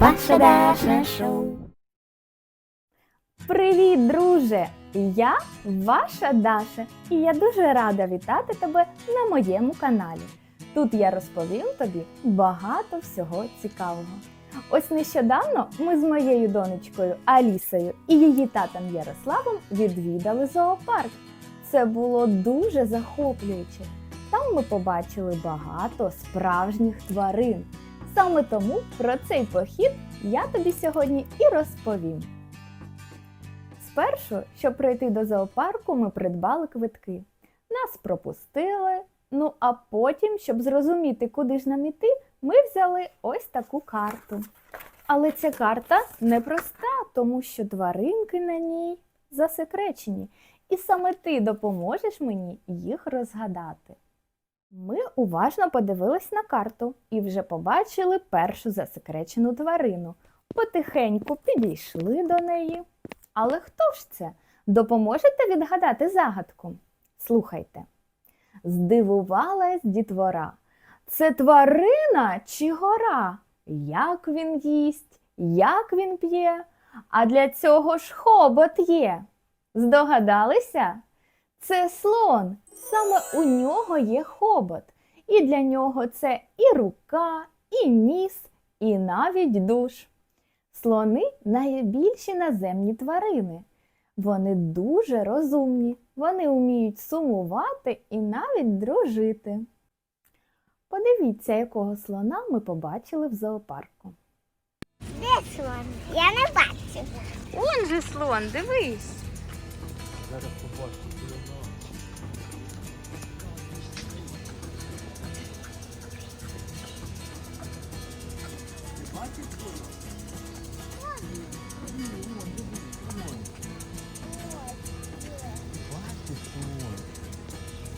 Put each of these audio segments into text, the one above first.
Ваше Дашне шоу. Привіт, друже! Я ваша Даша, і я дуже рада вітати тебе на моєму каналі. Тут я розповім тобі багато всього цікавого. Ось нещодавно ми з моєю донечкою Алісою і її татом Ярославом відвідали зоопарк. Це було дуже захоплююче. Там ми побачили багато справжніх тварин. Саме тому про цей похід я тобі сьогодні і розповім. Спершу, щоб пройти до зоопарку, ми придбали квитки. Нас пропустили. Ну а потім, щоб зрозуміти, куди ж нам іти, ми взяли ось таку карту. Але ця карта непроста, тому що тваринки на ній засекречені. І саме ти допоможеш мені їх розгадати. Ми уважно подивились на карту і вже побачили першу засекречену тварину. Потихеньку підійшли до неї. Але хто ж це? Допоможете відгадати загадку? Слухайте. Здивувалась дітвора. Це тварина чи гора? Як він їсть, як він п'є? А для цього ж хобот є. Здогадалися? Це слон. Саме у нього є хобот. І для нього це і рука, і ніс, і навіть душ. Слони найбільші наземні тварини. Вони дуже розумні, вони вміють сумувати і навіть дружити. Подивіться, якого слона ми побачили в зоопарку. Де слон? Я не бачу. Он же слон, дивись.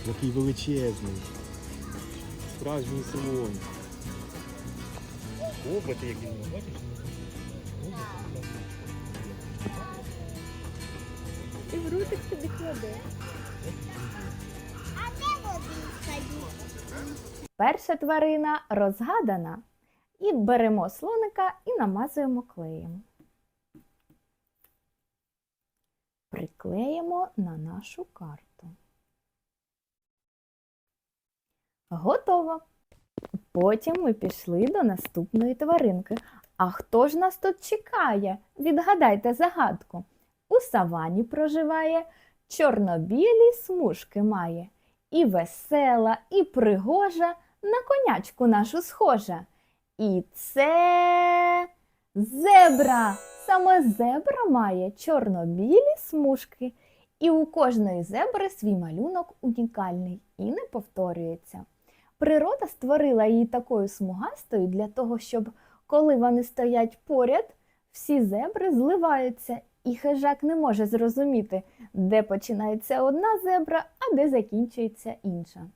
Який величезний. Справжній слон. Опити нього, бачиш? І в ротик собі кладе. А де? Перша тварина розгадана. І беремо слоника і намазуємо клеєм. Приклеїмо на нашу карту. Готово. Потім ми пішли до наступної тваринки. А хто ж нас тут чекає? Відгадайте загадку. У савані проживає, чорнобілі смужки має. І весела, і пригожа, на конячку нашу схожа. І це зебра. Саме зебра має чорно-білі смужки, і у кожної зебри свій малюнок унікальний і не повторюється. Природа створила її такою смугастою для того, щоб коли вони стоять поряд, всі зебри зливаються, і хижак не може зрозуміти, де починається одна зебра, а де закінчується інша.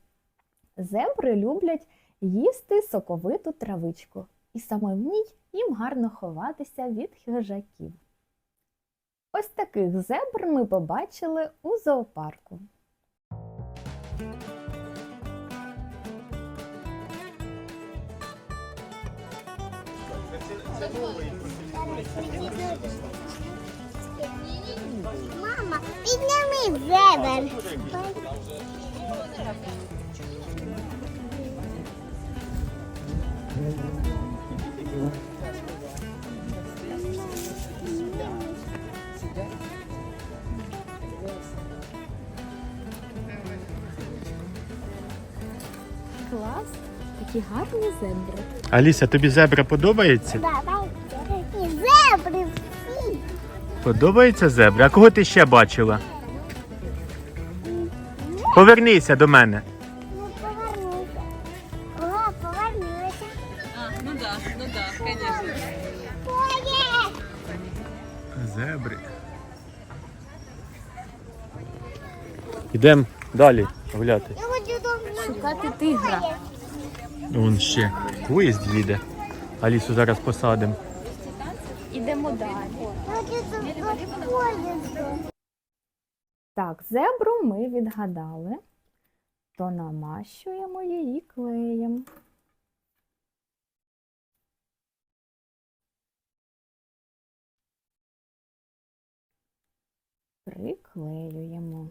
Зебри люблять їсти соковиту травичку, і саме в ній їм гарно ховатися від хижаків. Ось таких зебр ми побачили у зоопарку. Мама, підніми зебер. Клас, такі гарні зебри. Аліса, тобі зебра подобається? Давай. Подобається зебра? А кого ти ще бачила? Повернися до мене. Ну, повернися. Ого, повернися. А, ну да, ну да, конечно. Зебри. Йдемо далі гуляти. я хочу Шукати тигра. Вон ще поїзд їде. Алісу зараз посадимо. Ідемо далі. Так, зебру ми відгадали, то намащуємо її клеєм. Приклеюємо.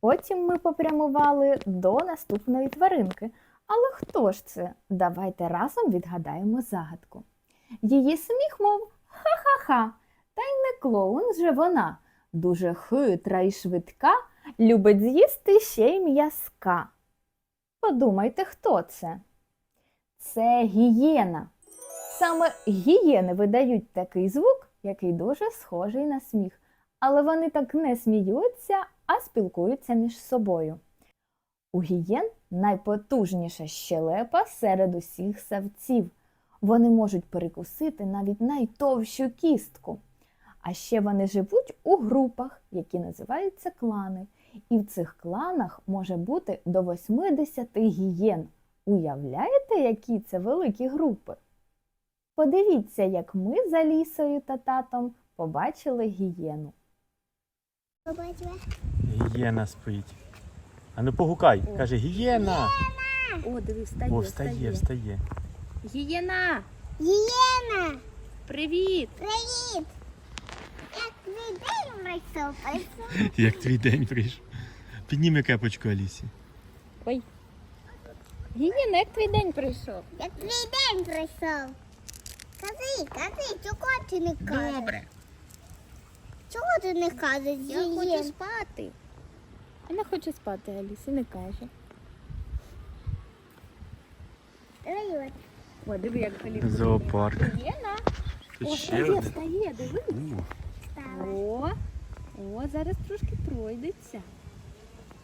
Потім ми попрямували до наступної тваринки. Але хто ж це? Давайте разом відгадаємо загадку. Її сміх мов ха-ха-ха. Клоун же вона. Дуже хитра і швидка, любить з'їсти ще й м'язка. Подумайте, хто це? Це гієна. Саме гієни видають такий звук, який дуже схожий на сміх. Але вони так не сміються, а спілкуються між собою. У гієн найпотужніша щелепа серед усіх савців. Вони можуть перекусити навіть найтовщу кістку. А ще вони живуть у групах, які називаються клани. І в цих кланах може бути до 80 гієн. Уявляєте, які це великі групи? Подивіться, як ми за лісою та татом побачили гієну. Гієна спить. А ну погукай. Каже, гієна. О, диви, встає, О, встає, встає. Гієна, Єна, привіт! привіт! Як твій день пройшов, пройшов? Як твій день прийшов. Підніми кепочку Алісі. Ой. Гієна, як твій день прийшов? Як твій день пройшов? Кажи, кажи, чого ти не кажеш? Добре. Чого ти не кажеш? Я хочу спати. Вона хоче спати, Алісі, не каже. Давай. О, диви, як Аліса. Зоопарк. Гієна. Тут О, ще встає, один. встає, диви. У, О, о, зараз трошки пройдеться.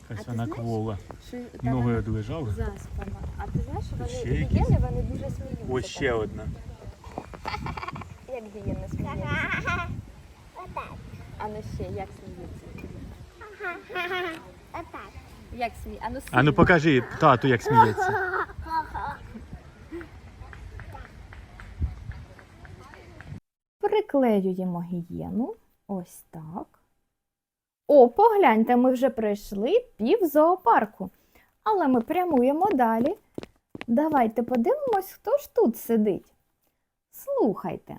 А Якась ти вона квола. Що та одлежала. заспана. А ти знаєш, що Ще вони якісь? гієни, вони дуже сміються. Ось ще одна. Як гієни сміються? Отак. А ну ще, як сміються? Ха-ха-ха. Отак. Як сміє? А ну, А ну покажи тату, як сміється. Приклеюємо гієну. Ось так. О, погляньте, ми вже пройшли пів зоопарку. Але ми прямуємо далі. Давайте подивимось, хто ж тут сидить. Слухайте.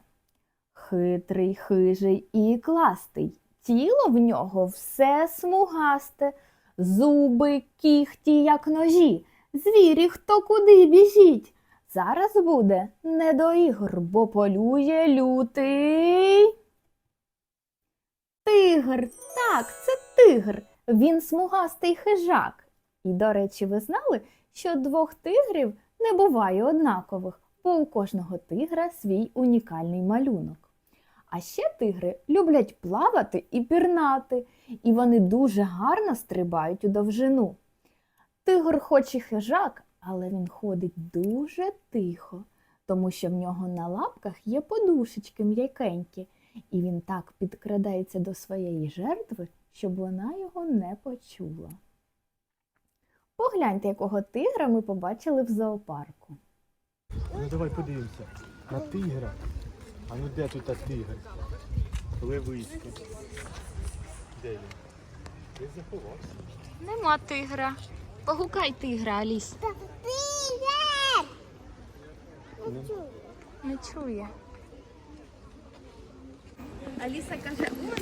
Хитрий, хижий і кластий. Тіло в нього все смугасте, зуби, кіхті, як ножі. Звірі хто куди біжіть. Зараз буде не до ігор, бо полює лютий. Тигр, так, це тигр. Він смугастий хижак. І, до речі, ви знали, що двох тигрів не буває однакових, бо у кожного тигра свій унікальний малюнок. А ще тигри люблять плавати і пірнати, і вони дуже гарно стрибають у довжину. Тигр хоч і хижак, але він ходить дуже тихо, тому що в нього на лапках є подушечки м'якенькі, і він так підкрадається до своєї жертви, щоб вона його не почула. Погляньте, якого тигра ми побачили в зоопарку. Ну давай подивимося. На тигра. А ну де тут та тигр? Левисько. Де він? Десь заховався. Нема тигра. Погукай тигра, Аліс. Тигр! Не чую. Не чує. Аліса каже, ось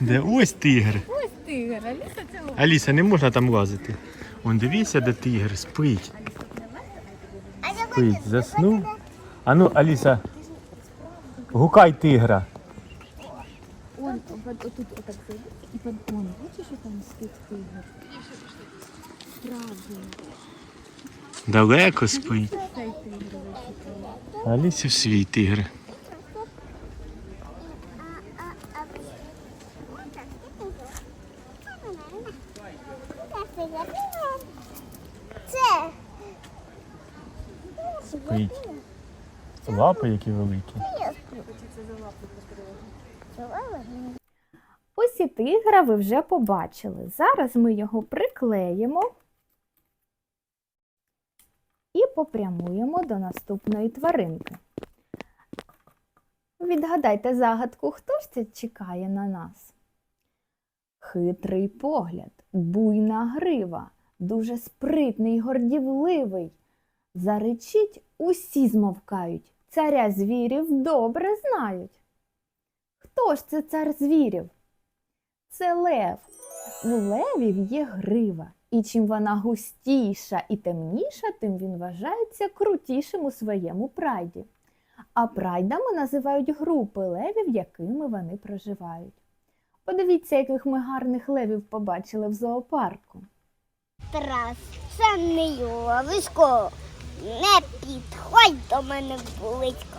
Де ось тигр. ось тигр. Аліса це ось. Аліса, не можна там лазити. Вон дивіться, де тигр спить. Спить, заснув. А ну, Аліса, гукай тигра. Он, от, отут отак зайди і под он. Бачиш, що там спить тигр? Правда. Далеко спить. Алісі в свій тигр. Це. Спить. Лапи які великі. Ось і тигра ви вже побачили. Зараз ми його приклеїмо і попрямуємо до наступної тваринки. Відгадайте загадку, хто ж це чекає на нас? Хитрий погляд, буйна грива, дуже спритний, гордівливий. Заречить, усі змовкають, царя звірів добре знають. Хто ж це цар звірів? Це лев. У левів є грива, і чим вона густіша і темніша, тим він вважається крутішим у своєму прайді. А прайдами називають групи левів, якими вони проживають. Подивіться, яких ми гарних левів побачили в зоопарку. Тарас, це не ловисько. Не підходь до мене близько.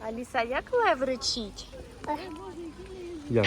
Аліса, як лев речить? Як?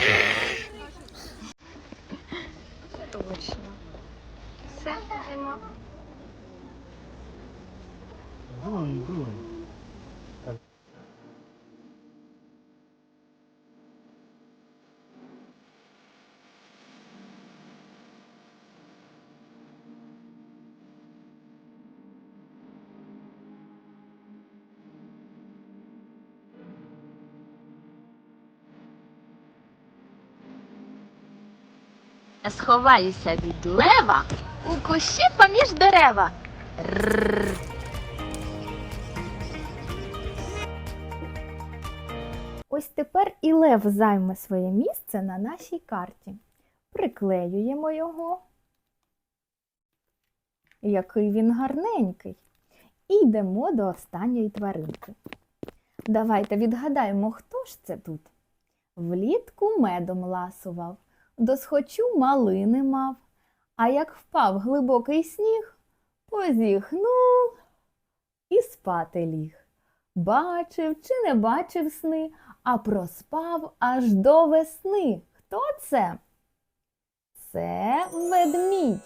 Сховаюся від лева у кущі поміж дерева. Ось тепер і лев займе своє місце на нашій карті. Приклеюємо його. Який він гарненький. І йдемо до останньої тваринки. Давайте відгадаємо, хто ж це тут. Влітку медом ласував, досхочу малини мав, а як впав глибокий сніг, позіхнув і спати ліг. Бачив чи не бачив сни, а проспав аж до весни. Хто це? Це ведмідь.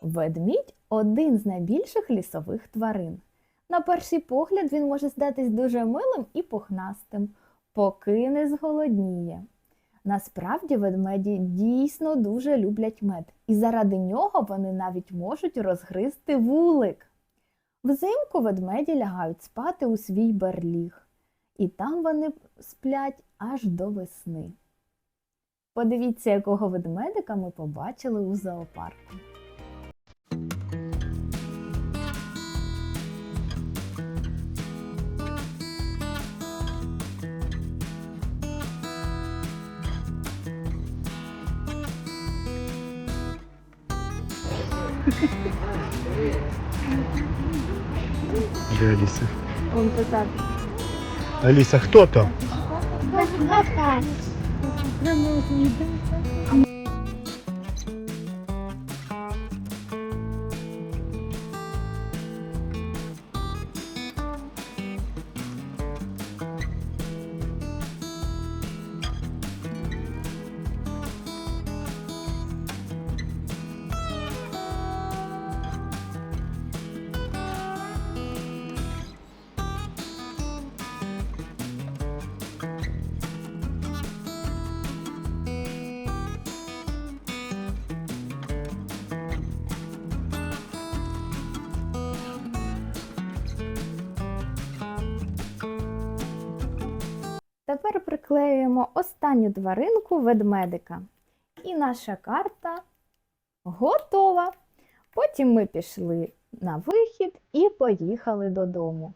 Ведмідь один з найбільших лісових тварин. На перший погляд він може здатись дуже милим і пухнастим, поки не зголодніє. Насправді ведмеді дійсно дуже люблять мед, і заради нього вони навіть можуть розгризти вулик. Взимку ведмеді лягають спати у свій берліг, і там вони сплять аж до весни. Подивіться, якого ведмедика ми побачили у зоопарку. Де Алиса? Он так. Аліса, хто то? Тепер приклеюємо останню тваринку ведмедика. І наша карта готова. Потім ми пішли на вихід і поїхали додому.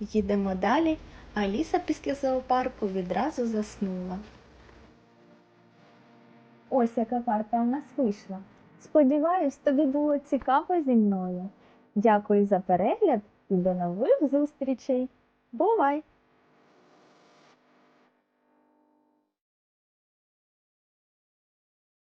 Їдемо далі. Аліса після зоопарку відразу заснула. Ось яка карта у нас вийшла. Сподіваюсь, тобі було цікаво зі мною. Дякую за перегляд і до нових зустрічей. Бувай!